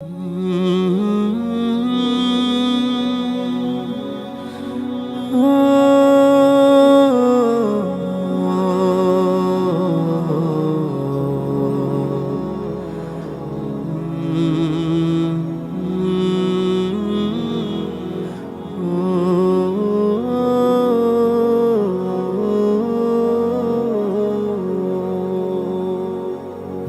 Mmm.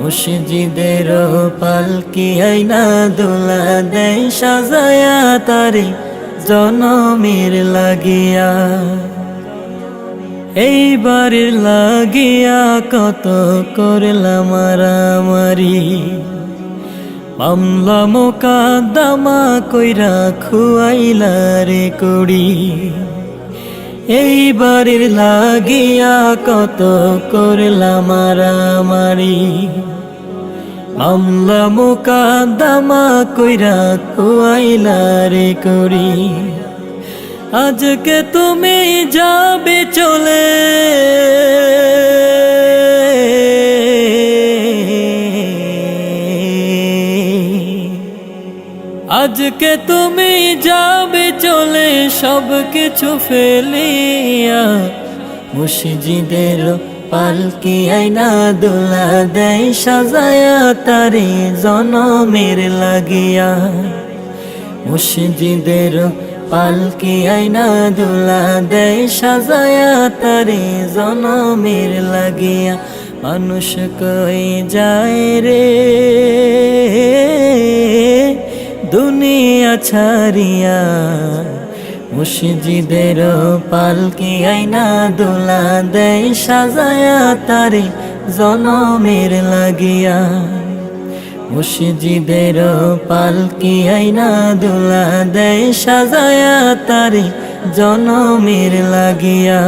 মুর্শিদের পালকি আইনা দোলা দেয় সাজায়া তারে জনমের লাগিয়া। এইবার লাগিয়া কত করলাম মারামারি। মামলা মোকাদ্দমা কইরা খুয়াইলা রে করি বাড়ির লাগিয়া কত করলাম মারামারি মোকা দামা কইরা কোয়াইলা রে করি। আজকে তুমি যাবে চলে। আজকে তুমি যাবে চলে সব কিছু ফেলিয়া। মুর্শিদের পালকি আইনা দোলা দেয়, সাজায়া তারে জনমের লাগিয়া। মুর্শিদের পালকি আইনা দোলা দেয়, সাজায়া তারে জনমের লাগিয়া। মানুষ কই যায় রে? দুনিয়া ছাড়িয়া মুর্শিদের পালকি আইনা দোলা দেয়, সাজায়া তারে জনমের লাগিয়া। মুর্শিদের পালকি আইনা দোলা দেয়, সাজায়া তারে জনমের লাগিয়া।